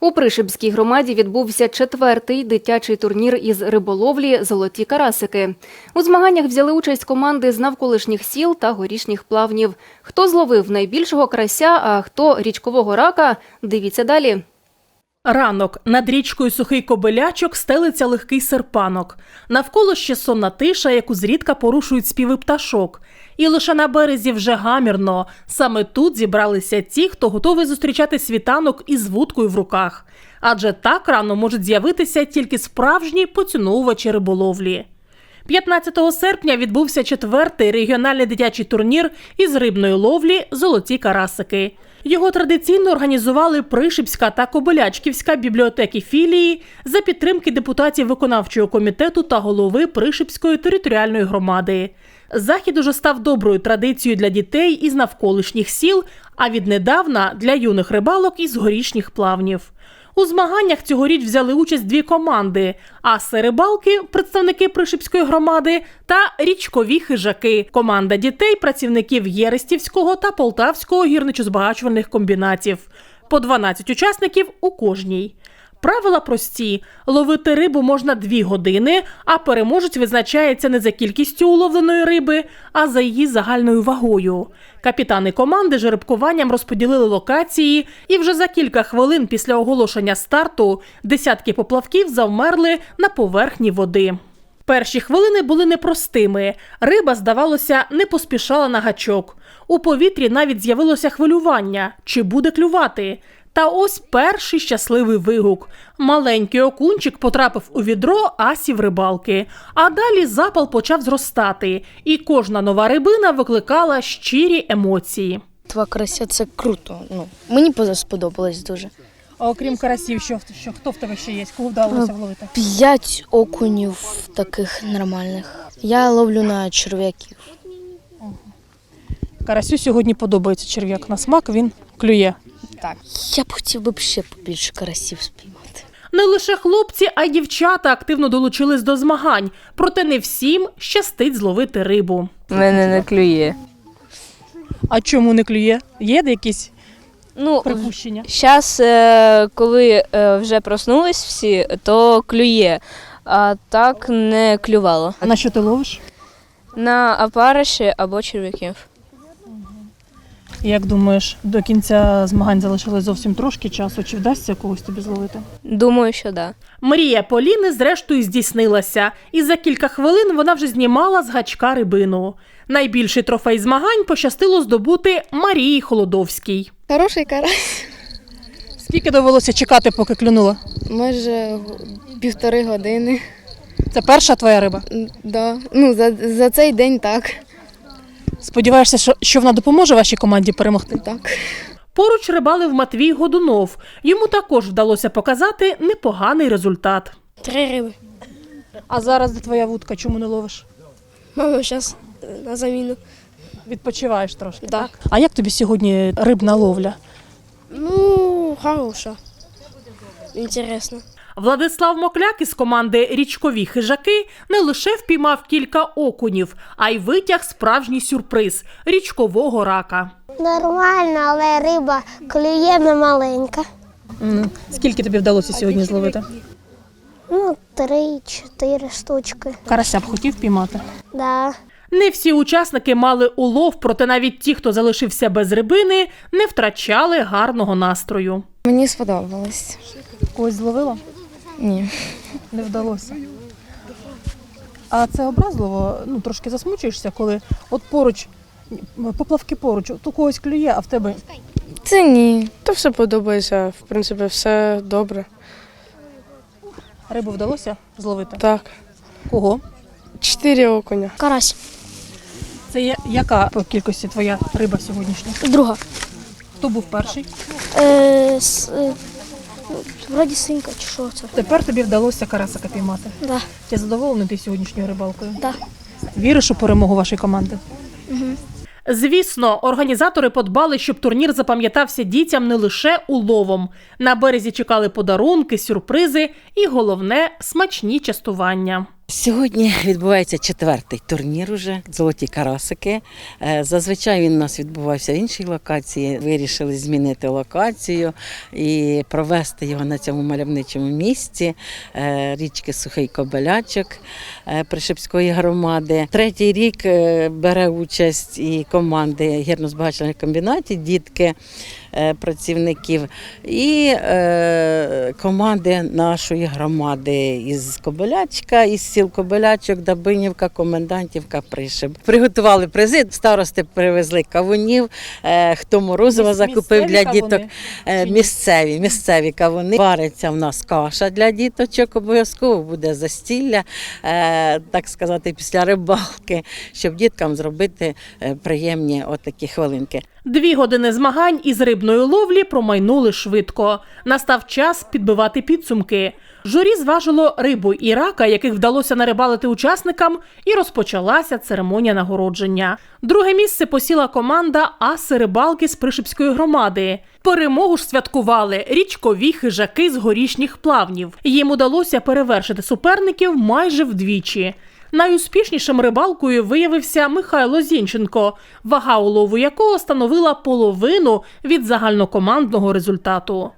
У Пришибській громаді відбувся четвертий дитячий турнір із риболовлі Золоті карасики. У змаганнях взяли участь команди з навколишніх сіл та горішніх плавнів. Хто зловив найбільшого карася, а хто річкового рака, дивіться далі. Ранок над річкою сухий кобилячок стелиться легкий серпанок. Навколо ще сонна тиша, яку зрідка порушують співи пташок. І лише на березі вже гамірно. Саме тут зібралися ті, хто готовий зустрічати світанок із вудкою в руках. Адже так рано можуть з'явитися тільки справжні поціновувачі риболовлі. 15 серпня відбувся четвертий регіональний дитячий турнір із рибної ловлі Золоті карасики. Його традиційно організували Пришипська та Кобилячківська бібліотеки філії за підтримки депутатів виконавчого комітету та голови Пришипської територіальної громади. Захід уже став доброю традицією для дітей із навколишніх сіл, а віднедавна для юних рибалок із горішніх плавнів. У змаганнях цьогоріч взяли участь дві команди: аси рибалки, представники Пришипської громади, та річкові хижаки, команда дітей, працівників Єрестівського та Полтавського гірничо-збагачувальних комбінатів. По 12 учасників у кожній. Правила прості: ловити рибу можна дві години, а переможець визначається не за кількістю уловленої риби, а за її загальною вагою. Капітани команди жеребкуванням розподілили локації, і вже за кілька хвилин після оголошення старту десятки поплавків завмерли на поверхні води. Перші хвилини були непростими. Риба, здавалося, не поспішала на гачок. У повітрі навіть з'явилося хвилювання, чи буде клювати. Та ось перший щасливий вигук. Маленький окунчик потрапив у відро асів рибалки. А далі запал почав зростати, і кожна нова рибина викликала щирі емоції. Два карася це круто. Ну, мені сподобалось дуже. А окрім карасів, що, що хто в тебе ще є? Кого вдалося вловити? П'ять окунів таких нормальних. Я ловлю на черв'яків. Карасю сьогодні подобається черв'як на смак, він клює. Так. Я б хотів би б ще побільше карасів спіймати. Не лише хлопці, а й дівчата активно долучились до змагань, проте не всім щастить зловити рибу. Мене не клює. А чому не клює? Є якісь Ну, припущення? зараз, коли е, вже проснулись всі, то клює, а так не клювало. А на що ти ловиш? На опариші або черв'яків. Як думаєш, до кінця змагань залишилось зовсім трошки часу, чи вдасться когось тобі зловити? Думаю, що да. Мрія Поліни зрештою здійснилася, і за кілька хвилин вона вже знімала з гачка рибину. Найбільший трофей змагань пощастило здобути Марії Холодовській. Хороший карась. Скільки довелося чекати, поки клюнула? Може півтори години. Це перша твоя риба. Да. Ну, за, за цей день так. Сподіваєшся, що, що вона допоможе вашій команді перемогти? Так. Поруч рибалив Матвій Годунов. Йому також вдалося показати непоганий результат. Три риби. А зараз де твоя вудка, чому не ловиш? Мама зараз на заміну. Відпочиваєш трошки. Да. А як тобі сьогодні рибна ловля? Ну, хороша. Інтересно. Владислав Мокляк із команди Річкові хижаки не лише впіймав кілька окунів, а й витяг справжній сюрприз річкового рака. Нормально, але риба клює не маленька. Скільки тобі вдалося сьогодні зловити? Ну, три-чотири штучки. Карася б хотів піймати. Да. Не всі учасники мали улов, проте навіть ті, хто залишився без рибини, не втрачали гарного настрою. Мені сподобалось. Когось зловила? Ні. Не вдалося. А це образливо, ну трошки засмучуєшся, коли от поруч, поплавки поруч, от у когось клює, а в тебе Це ні. То все подобається. В принципі, все добре. рибу вдалося зловити. Так. Кого? Чотири окуня. Карась. Це є, яка по кількості твоя риба сьогоднішня? Друга. Хто був перший? Е, с, е, вроді синька чи що це. Тепер тобі вдалося карасика піймати. Да. Ти задоволений ти сьогоднішньою рибалкою? Да. Віриш у перемогу вашої команди? Звісно, організатори подбали, щоб турнір запам'ятався дітям не лише уловом. На березі чекали подарунки, сюрпризи і головне смачні частування. Сьогодні відбувається четвертий турнір уже золоті карасики. Е, Зазвичай він у нас відбувався в іншій локації. Вирішили змінити локацію і провести його на цьому мальовничому місці е, річки Сухий Кобелячок е, Пришипської громади. Третій рік бере участь і команди гірно-збагачених комбінатів, дітки працівників і е, команди нашої громади із Кобилячка, із сіл Кобилячок, Дабинівка, Комендантівка, Пришиб. Приготували призи, старости привезли кавунів, е, хто морозиво закупив для діток. Е, Місцеві, місцеві кавуни. Вариться в нас каша для діточок, обов'язково буде застілля, е, так сказати, після рибалки, щоб діткам зробити е, приємні отакі хвилинки. Дві години змагань із рибної ловлі промайнули швидко. Настав час підбивати підсумки. Журі зважило рибу і рака, яких вдалося нарибалити учасникам, і розпочалася церемонія нагородження. Друге місце посіла команда Аси рибалки з Пришипської громади. Перемогу ж святкували річкові хижаки з горішніх плавнів. Їм удалося перевершити суперників майже вдвічі. Найуспішнішим рибалкою виявився Михайло Зінченко, вага улову якого становила половину від загальнокомандного результату.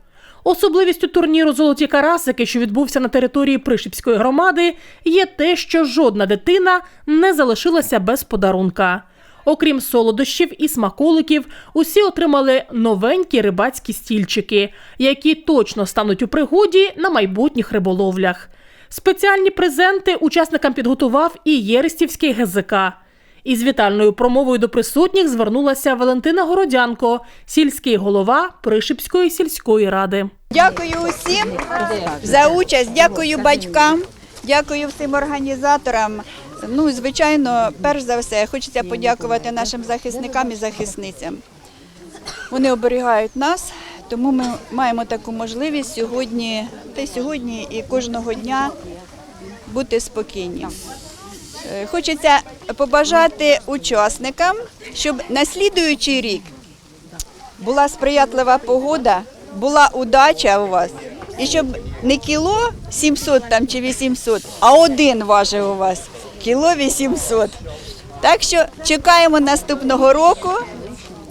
Особливістю турніру Золоті карасики, що відбувся на території Пришипської громади, є те, що жодна дитина не залишилася без подарунка. Окрім солодощів і смаколиків, усі отримали новенькі рибацькі стільчики, які точно стануть у пригоді на майбутніх риболовлях. Спеціальні презенти учасникам підготував і Єрестівський ГЗК. Із вітальною промовою до присутніх звернулася Валентина Городянко, сільський голова Пришипської сільської ради. Дякую усім за участь, дякую батькам, дякую всім організаторам. Ну, звичайно, перш за все, хочеться подякувати нашим захисникам і захисницям. Вони оберігають нас, тому ми маємо таку можливість сьогодні, та сьогодні і кожного дня бути спокійні. Е, Хочеться побажати учасникам, щоб на слідуючий рік була сприятлива погода, була удача у вас, і щоб не кіло 700 там чи 800, а один важив у вас кіло 800. Так що чекаємо наступного року.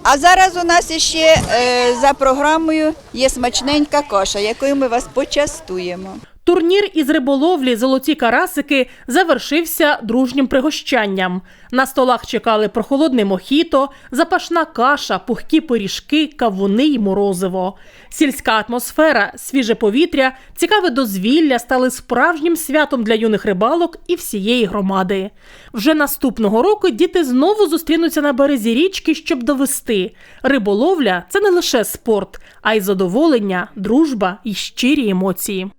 А зараз у нас ще е, за програмою є смачненька каша, якою ми вас почастуємо. Турнір із риболовлі Золоті карасики завершився дружнім пригощанням. На столах чекали прохолодне мохіто, запашна каша, пухкі пиріжки, кавуни й морозиво. Сільська атмосфера, свіже повітря, цікаве дозвілля стали справжнім святом для юних рибалок і всієї громади. Вже наступного року діти знову зустрінуться на березі річки, щоб довести. Риболовля це не лише спорт, а й задоволення, дружба і щирі емоції.